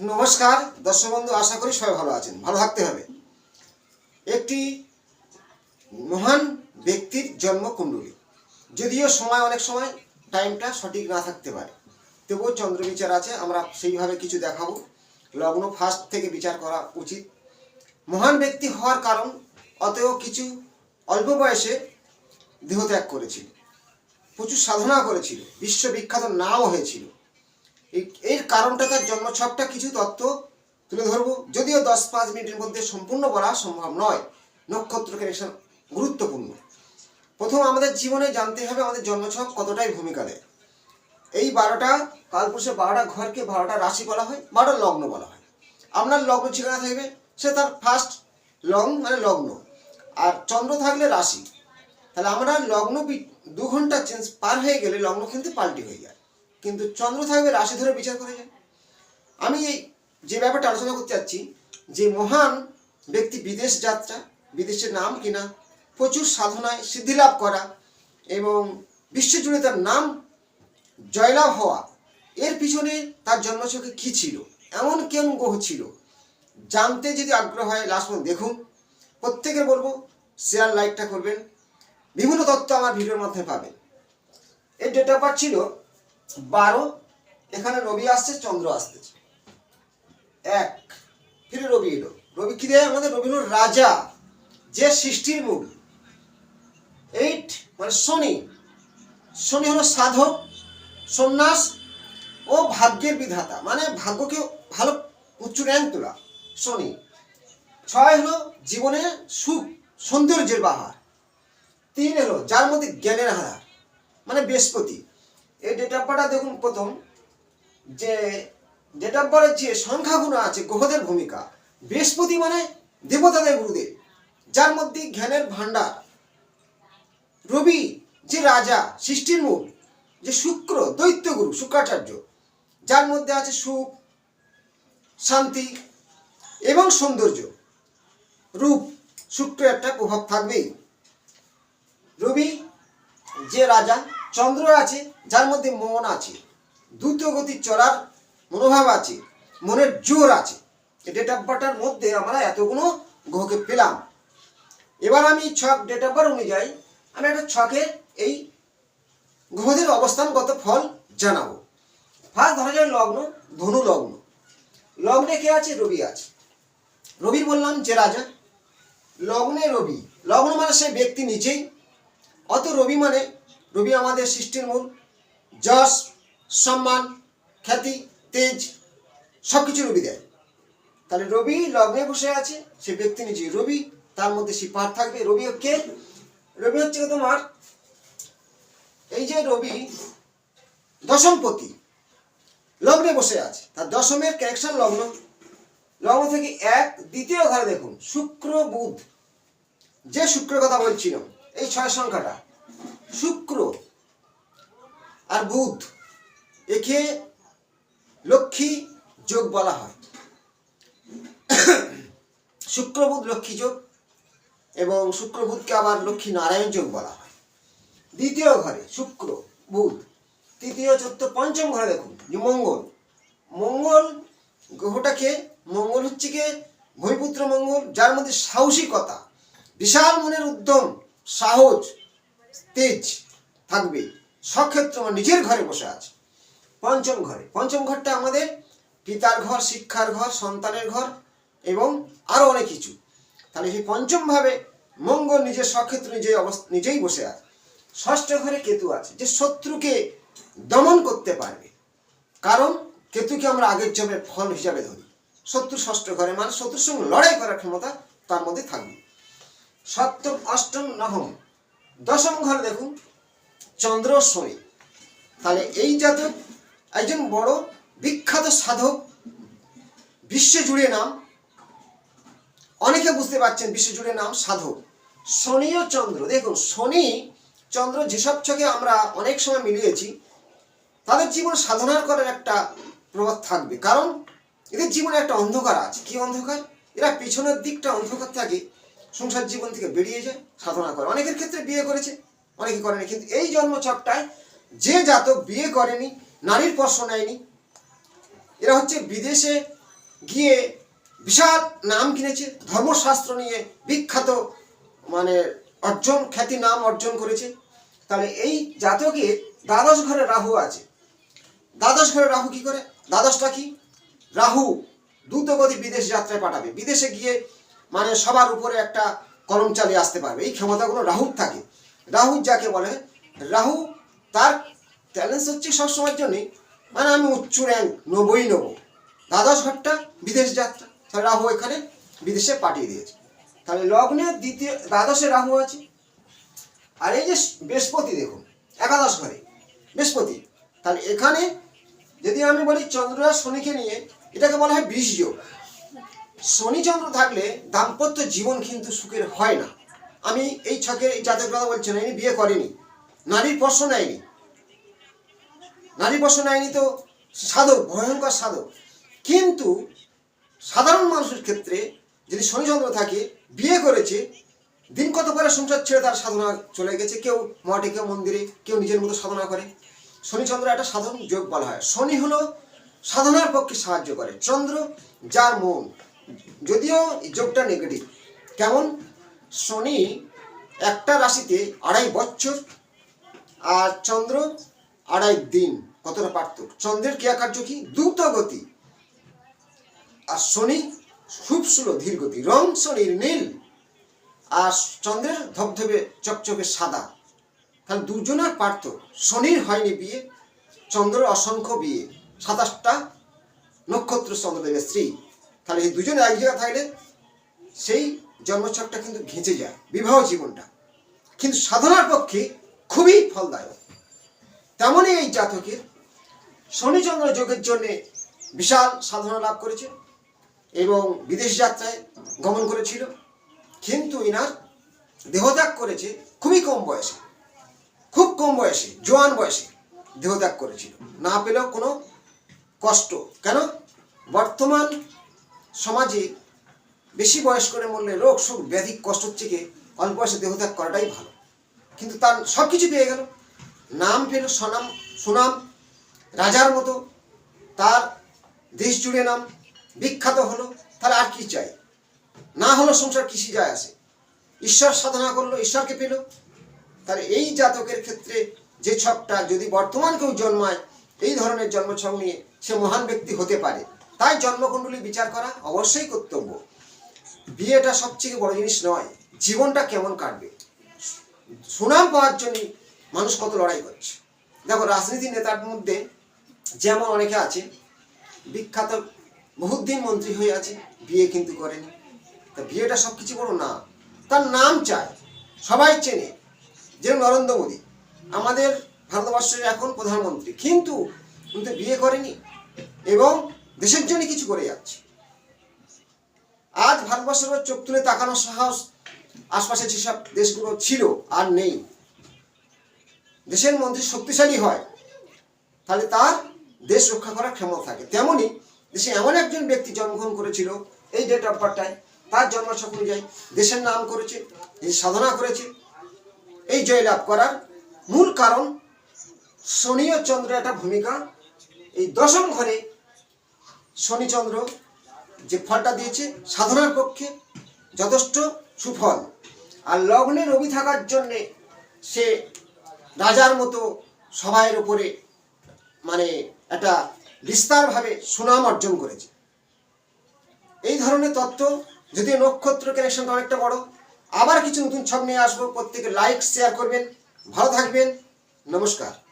নমস্কার, দর্শক বন্ধু, আশা করি সবাই ভালো আছেন। ভালো থাকতে হবে। একটি মহান ব্যক্তির জন্ম জন্মকুণ্ডলী। যদিও সময়, অনেক সময় টাইমটা সঠিক না থাকতে পারে। তবুও চন্দ্র বিচার আছে, আমরা সেইভাবে কিছু দেখাবো। লগ্ন ফার্স্ট থেকে বিচার করা উচিত। মহান ব্যক্তি হওয়ার কারণ, অতএব কিছু অল্প বয়সে দেহত্যাগ করেছিল। প্রচুর সাধনা করেছিল। বিশ্ববিখ্যাত নাও হয়েছিল। এর কারণটা তার জন্মছকটা কিছু তত্ত্ব তুলে ধরবো। যদিও দশ পাঁচ মিনিটের মধ্যে সম্পূর্ণ বলা সম্ভব নয়। নক্ষত্র কানেকশন গুরুত্বপূর্ণ। প্রথম আমাদের জীবনে জানতে হবে আমাদের জন্মছক কতটাই ভূমিকা দেয়। এই বারোটা, কালপুরুষে বারোটা ঘরকে বারোটা রাশি বলা হয়, বারোটা লগ্ন বলা হয়। আপনার লগ্ন ঠিকানা থাকবে, সে তার ফার্স্ট লং মানে লগ্ন। আর চন্দ্র থাকলে রাশি। তাহলে আমরা লগ্ন দু ঘণ্টা চেঞ্জ পার হয়ে গেলে লগ্ন কিন্তু পাল্টি হয়ে যায়। কিন্তু চন্দ্র থাকবে রাশি ধরে বিচার করে যায়। আমি যে ব্যাপারটা আলোচনা করতে যাচ্ছি, যে মহান ব্যক্তি বিদেশ যাত্রা, বিদেশের নাম কিনা, প্রচুর সাধনায় সিদ্ধি লাভ করা এবং বিশ্বজুড়ে তার নাম জয়লাভ হওয়া, এর পিছনে তার জন্মছকে কি ছিল? এমন কেন গ্রহ ছিল? জানতে যদি আগ্রহ হয়, লাস্ট পর্যন্ত দেখুন। প্রত্যেকের বলব শেয়ার লাইকটা করবেন। বিভিন্ন তথ্য আমার ভিডিওর মধ্যে পাবেন। এর ডেট অফ বার্থ ছিল বারো, এখানে রবি আসছে, চন্দ্র আসতেছে। এক, ফিরে রবি এলো। রবি কি দেয় আমাদের রবি রাজা, যে সৃষ্টির মূল এইট মানে শনি। শনি হলো সাধক, সন্ন্যাস ও ভাগ্যের বিধাতা। মানে ভাগ্যকে ভালো উচ্চ র্যাঙ্ক তোলা, শনি। ছয় হলো জীবনে সুখ, সৌন্দর্যের বাহার। তিন হলো যার মধ্যে জ্ঞানের হার মানে বৃহস্পতি। এই ডেট অফ বার্থটা দেখুন প্রথম, যে ডেট অফ বার্থের যে সংখ্যাগুলো আছে গ্রহদের ভূমিকা, বৃহস্পতি মানে দেবতাদের গুরুদেব, যার মধ্যে জ্ঞানের ভাণ্ডার। রবি যে রাজা, সৃষ্টির মূল, যে শুক্র, দৈত্যগুরু, শুক্রাচার্য, যার মধ্যে আছে সুখ, শান্তি এবং সৌন্দর্য। রূপ শুক্র একটা প্রভাব থাকবেই। রবি যে রাজা চন্দ্র আছে, যার মধ্যে মন আছে। দ্রুত গতি চলার মনোভাব আছে, মনের জোর আছে। ডেট অফ বার্থের মধ্যে আমরা এতগুলো গ্রহকে পেলাম। এবার আমি ছক ডেট অফ বার্থ অনুযায়ী আমি একটা ছকে এই গ্রহদের অবস্থানগত ফল জানাব। ফার্স্ট ধরা যায় লগ্ন, ধনু লগ্ন। লগ্নে কে আছে? রবি আছে। রবির বললাম যে রাজা। লগ্নে রবি। লগ্ন মানে সে ব্যক্তি নিজেই। অত রবি মানে রবি আমাদের সৃষ্টির মূল। যশ, সম্মান, খ্যাতি, তেজ সব কিছু রবি দেয়। তাহলে রবি লগ্নে বসে আছে, সে ব্যক্তি নিজে রবি, তার মধ্যে সে পার থাকবে। রবি কে? রবি হচ্ছে তোমার? এই যে রবি দশমপতি, লগ্নে বসে আছে। তার দশমের কানেকশন লগ্ন। লগ্ন থেকে এক, দ্বিতীয় ঘরে দেখুন, শুক্র বুধ। যে শুক্রের কথা বলছিলাম এই ছয় সংখ্যাটা। শুক্র আর বুধ, একে লক্ষ্মী যোগ বলা হয়। শুক্র, বুধ, লক্ষ্মী যোগ এবং শুক্র, বুধকে আবার লক্ষ্মী নারায়ণ যোগ বলা হয়। দ্বিতীয় ঘরে শুক্র, বুধ, তৃতীয়, চতুর্থ, পঞ্চম ঘরে দেখুন, যে মঙ্গল। মঙ্গল গ্রহটাকে, মঙ্গল হচ্ছে গিয়ে ভূমিপুত্র মঙ্গল, যার মধ্যে সাহসিকতা, বিশাল মনের উদ্যম, সাহস তেজ থাকবে। সক্ষেত্র আমার নিজের ঘরে বসে আছে। পঞ্চম ঘরে। পঞ্চম ঘরটা আমাদের পিতার ঘর, শিক্ষার ঘর, সন্তানের ঘর এবং আরও অনেক কিছু। তাহলে সেই পঞ্চম ভাবে মঙ্গল নিজের সক্ষেত্র নিজেই অবস্থা নিজেই বসে আছে। ষষ্ঠ ঘরে কেতু আছে, যে শত্রুকে দমন করতে পারবে। কারণ কেতুকে আমরা আগের জন্মের ফল হিসাবে ধরি। শত্রু ষষ্ঠ ঘরে মানে শত্রুর সঙ্গে লড়াই করার ক্ষমতা তার মধ্যে থাকবে। সপ্তম, অষ্টম, নবম। দশম ঘরে দেখুন, চন্দ্র শনি তাহলে এই জাতক একজন বড় বিখ্যাত সাধক বিশ্ব জুড়ে নাম, অনেকে বুঝতে পারছেন বিশ্বজুড়ে নাম সাধক। শনি ও চন্দ্র। দেখুন, শনি, চন্দ্র যেসব চোখে আমরা অনেক সময় মিলিয়েছি, তাদের জীবন সাধনার করার একটা প্রভাব থাকবে। কারণ এদের জীবনে একটা অন্ধকার আছে। কি অন্ধকার? এরা পিছনের দিকটা অন্ধকার থাকে। সংসার জীবন থেকে বেরিয়ে যায়, সাধনা করে। অনেকের ক্ষেত্রে বিয়ে করেছে, অনেকে করেনি। কিন্তু এই জন্মচকটায় যে জাতক বিয়ে করেনি, নারীর স্পর্শ নেয়নি। এরা হচ্ছে বিদেশে গিয়ে বিশাল নাম কিনেছে, ধর্মশাস্ত্র নিয়ে বিখ্যাত মানে অর্জন, খ্যাতি নাম অর্জন করেছে। তাহলে এই জাতকের দ্বাদশ ঘরে রাহু আছে। দ্বাদশ ঘরে রাহু কি করে? দ্বাদশটা কি? রাহু দ্রুতগতি বিদেশ যাত্রায় পাঠাবে। বিদেশে গিয়ে মানে সবার উপরে একটা কলম চালিয়ে আসতে পারবে। এই ক্ষমতাগুলো রাহুর থাকে। রাহু যাকে বলে, রাহু তার ট্যালেন্স হচ্ছে সবসময়ের জন্যই। মানে আমি উচ্চ র্যাঙ্ক নবই নেব। দ্বাদশ ঘরটা বিদেশ যাত্রা। তাহলে রাহু এখানে বিদেশে পাঠিয়ে দিয়েছে। তাহলে লগ্নে দ্বিতীয়, দ্বাদশে রাহু আছে। আর এই যে বৃহস্পতি দেখুন, একাদশ ঘরে, বৃহস্পতি। তাহলে এখানে যদি আমি বলি চন্দ্র শনিকে নিয়ে, এটাকে বলা হয় বীজ যোগ শনি চন্দ্র থাকলে দাম্পত্য জীবন কিন্তু সুখের হয় না। আমি এই ছকের এই জাতক কথা বলছি না বিয়ে করেনি। নারীর প্রশ্ন নেয়নি। নারী প্রশ্ন নেয়নি তো, সাধক, ভয়ঙ্কর সাধক। কিন্তু সাধারণ মানুষের ক্ষেত্রে যদি শনিচন্দ্র থাকে, বিয়ে করেছে, দিন কত পরে সংসার ছেড়ে তার সাধনা চলে গেছে, কেউ মঠে, কেউ মন্দিরে, কেউ নিজের মতো সাধনা করে। শনিচন্দ্র একটা সাধন যোগ বলা হয়। শনি হলো সাধনার পক্ষে সাহায্য করে। চন্দ্র যার মন যদিও যোগটা নেগেটিভ কেমন? শনি একটা রাশিতে আড়াই বছর আর চন্দ্র আড়াই দিন। কতটা পার্থক্য? চন্দ্রের ক্রিয়াকার্য কি? দ্রুত গতি। আর শনি খুব স্লো, ধীর গতি। রং শনির নীল। আর চন্দ্রের ধবধবে, চকচকে সাদা। তাহলে দুজনের পার্থ শনির হয়নি বিয়ে, চন্দ্রের অসংখ্য বিয়ে। সাতাশটা নক্ষত্র চন্দ্রদেবের স্ত্রী। তাহলে এই দুজনে এক জায়গায় থাকলে সেই জন্মছকটা কিন্তু ঘেঁচে যায়, বিবাহ জীবনটা। কিন্তু সাধনার পক্ষে খুবই ফলদায়ক। তেমনই এই জাতকের শনিচন্দ্র যোগের জন্য বিশাল সাধনা লাভ করেছে এবং বিদেশ যাত্রায় গমন করেছিল। কিন্তু ইনার দেহত্যাগ করেছে খুবই কম বয়সে, খুব কম বয়সে, জোয়ান বয়সে দেহত্যাগ করেছিল। না পেলেও কোনো কষ্ট। কেন? বর্তমান সমাজে বেশি বয়স করে মরলে রোগ সুখ ব্যাধি কষ্ট থেকে অল্প বয়সে দেহত্যাগ করাটাই ভালো। কিন্তু তার সব কিছু পেয়ে গেল। নাম পেল, সনাম, সুনাম, রাজার মতো। তার দেশ জুড়ে নাম, বিখ্যাত হলো, তাহলে আর কি চাই? না হলো সংসার কৃষি যায় আসে। ঈশ্বর সাধনা করল, ঈশ্বরকে পেল। তাহলে এই জাতকের ক্ষেত্রে যে ছকটা যদি বর্তমান কেউ জন্মায়, এই ধরনের জন্মছক নিয়ে সে মহান ব্যক্তি হতে পারে। তাই জন্মকুণ্ডলী বিচার করা অবশ্যই কর্তব্য। বিয়েটা সবচেয়ে বড় জিনিস নয়, জীবনটা কেমন কাটবে? সুনাম পাওয়ার জন্য মানুষ কত লড়াই করছে। দেখো, রাজনীতি নেতার মধ্যে যেমন অনেকে আছে, বিখ্যাত বহুত দিন মন্ত্রী হয়ে আছে, বিয়ে কিন্তু করেনি। তা বিয়েটা সব কিছু বড় না, তার নাম চায় সবাই চেনে যেরকম নরেন্দ্র মোদী, আমাদের ভারতবর্ষের এখন প্রধানমন্ত্রী। কিন্তু কিন্তু বিয়ে করেনি, এবং দেশের জন্য কিছু করে যাচ্ছে। আজ ভারতবর্ষের চোখ তুলে তাকানোর সাহস আশপাশে যেসব দেশগুলো ছিল আর নেই। দেশের মন্ত্রী শক্তিশালী হয়, তাহলে তার দেশ রক্ষা করার ক্ষমতা থাকে। তেমনি দেশে এমন একজন ব্যক্তি জন্মগ্রহণ করেছিল, এই ডেট অফ বার্থটায় তার জন্মছক অনুযায়ী দেশের নাম করেছে সাধনা করেছে। এই জয়লাভ করার মূল কারণ শনি ও চন্দ্রের একটা ভূমিকা। এই দশম ঘরে শনিচন্দ্র যে ফলটা দিয়েছে, সাধনার পক্ষে যথেষ্ট সুফল। আর লগ্নে রবি থাকার জন্যে সে রাজার মতো সবাইয়ের উপরে মানে একটা বিস্তারভাবে সুনাম অর্জন করেছে। এই ধরনের তত্ত্ব যদি নক্ষত্র কানেকশনটা অনেকটা বড়, আবার কিছু নতুন ছক নিয়ে আসব। প্রত্যেকে লাইক শেয়ার করবেন। ভালো থাকবেন। নমস্কার।